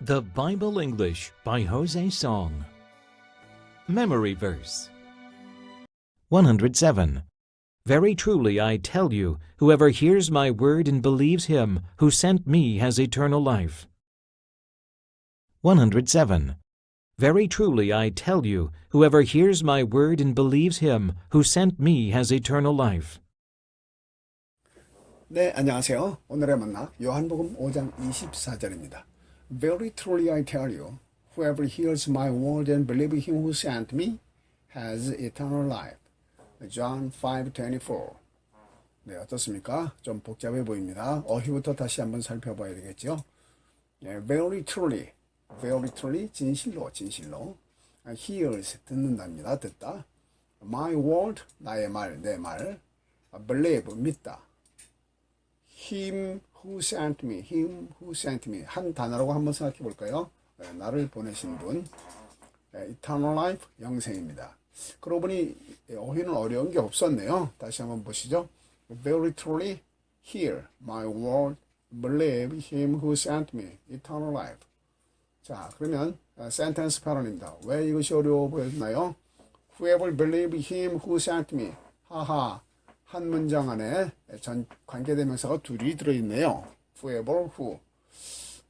The Bible English by Jose Song. Memory Verse 107. Very truly I tell you, whoever hears my word and believes him who sent me has eternal life. 107. Very truly I tell you, whoever hears my word and believes him who sent me has eternal life. 네, 안녕하세요. 오늘의 만나 요한복음 5장 24절입니다. Very truly I tell you, whoever hears my word and believes him who sent me has eternal life. John 5:24. 네, 어떻습니까? 좀 복잡해 보입니다. 어휘부터 다시 한번 살펴봐야 되겠죠. 네, very truly, very truly 진실로, 진실로. hears 듣는답니다. 듣다. My word 나의 말, 내 말. believe 믿다. him who sent me, him who sent me 한 단어라고 한번 생각해 볼까요? 네, 나를 보내신 분, 네, eternal life 영생입니다. 그러고 보니 어휘는 어려운 게 없었네요. 다시 한번 보시죠. Very truly hear my word, believe him who sent me, eternal life. 자, 그러면 센텐스 패런입니다. 왜 이것이 어려워 보였나요? Whoever believe him who sent me. 하하. 한 문장 안에 전 관계대명사가 둘이 들어있네요. Whoever, who.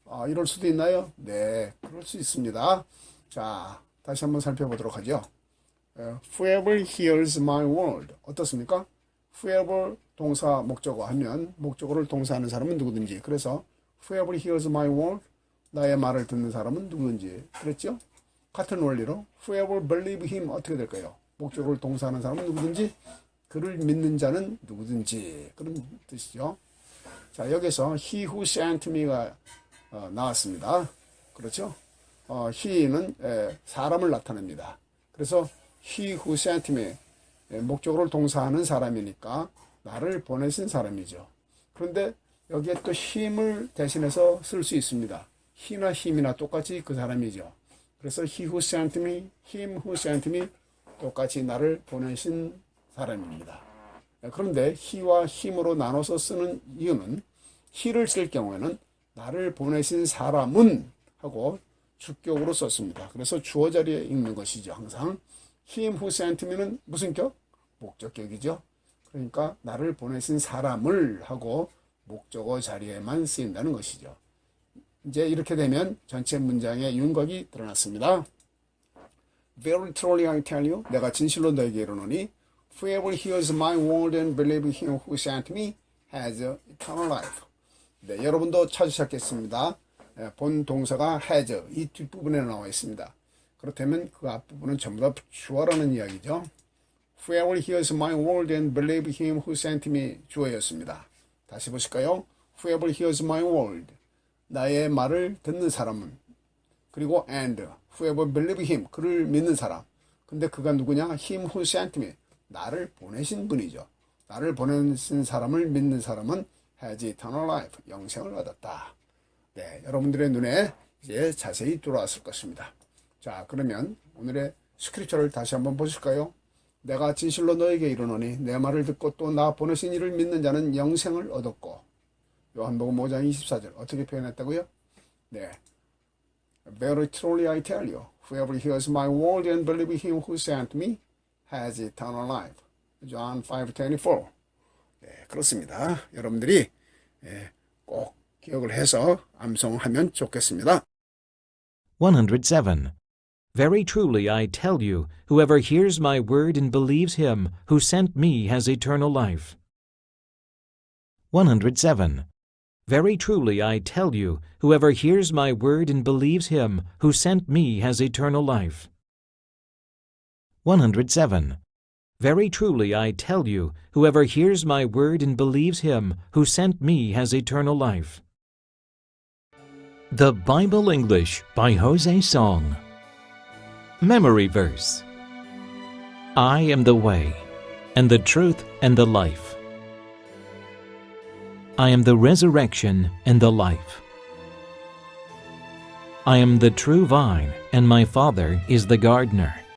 아, 이럴 수도 있나요? 네, 그럴 수 있습니다. 자, 다시 한번 살펴보도록 하죠. 어, Whoever hears my word. 어떻습니까? Whoever 동사 목적어 하면 목적어를 동사하는 사람은 누구든지. 그래서 Whoever hears my word. 나의 말을 듣는 사람은 누구든지. 그랬죠? 같은 원리로 Whoever believe him 어떻게 될까요? 목적어를 동사하는 사람은 누구든지 그를 믿는 자는 누구든지 그런 뜻이죠. 자 여기서 he who sent me가 어, 나왔습니다. 그렇죠? 어, he는 에, 사람을 나타냅니다. 그래서 he who sent me 에, 목적어를 동사하는 사람이니까 나를 보내신 사람이죠. 그런데 여기에 또 힘을 대신해서 쓸 수 있습니다. he나 힘이나 똑같이 그 사람이죠. 그래서 he who sent me, him who sent me 똑같이 나를 보내신 사람입니다. 그런데 he와 힘으로 나눠서 쓰는 이유는 he를 쓸 경우에는 나를 보내신 사람은 하고 주격으로 썼습니다. 그래서 주어 자리에 있는 것이죠. 항상 sent me는 무슨 격? 목적격이죠. 그러니까 나를 보내신 사람을 하고 목적어 자리에만 쓰인다는 것이죠. 이제 이렇게 되면 전체 문장의 윤곽이 드러났습니다. Very truly I tell you, 내가 진실로 너에게 이르노니 Whoever hears my word and believes him who sent me has eternal life. 네, 여러분도 찾으셨겠습니다. 예, 본 동사가 has 이 뒷부분에 나와 있습니다. 그렇다면 그 앞부분은 전부 다 주어라는 이야기죠. Whoever hears my word and believes him who sent me 주어였습니다. 다시 보실까요? Whoever hears my word 나의 말을 듣는 사람은 그리고 and whoever believes him 그를 믿는 사람 근데 그가 누구냐? him who sent me 나를 보내신 분이죠. 나를 보내신 사람을 믿는 사람은 has eternal life, 영생을 얻었다. 네, 여러분들의 눈에 이제 자세히 들어왔을 것입니다. 자, 그러면 오늘의 스크립처를 다시 한번 보실까요? 내가 진실로 너에게 이르노니 내 말을 듣고 또 나 보내신 이를 믿는 자는 영생을 얻었고 요한복음 5장 24절 어떻게 표현했다고요? 네. Very truly I tell you, whoever hears my word and believes him who sent me has eternal life. John 5:24. 네, 그렇습니다. 여러분들이 예, 꼭 기억을 해서 암송하면 좋겠습니다. 107. Very truly I tell you, whoever hears my word and believes him who sent me has eternal life. 107. Very truly I tell you, whoever hears my word and believes him who sent me has eternal life. 107. Very truly I tell you, whoever hears my word and believes him who sent me has eternal life. The Bible English by Jose Song. Memory Verse I am the way, and the truth, and the life. I am the resurrection and the life. I am the true vine, and my Father is the gardener.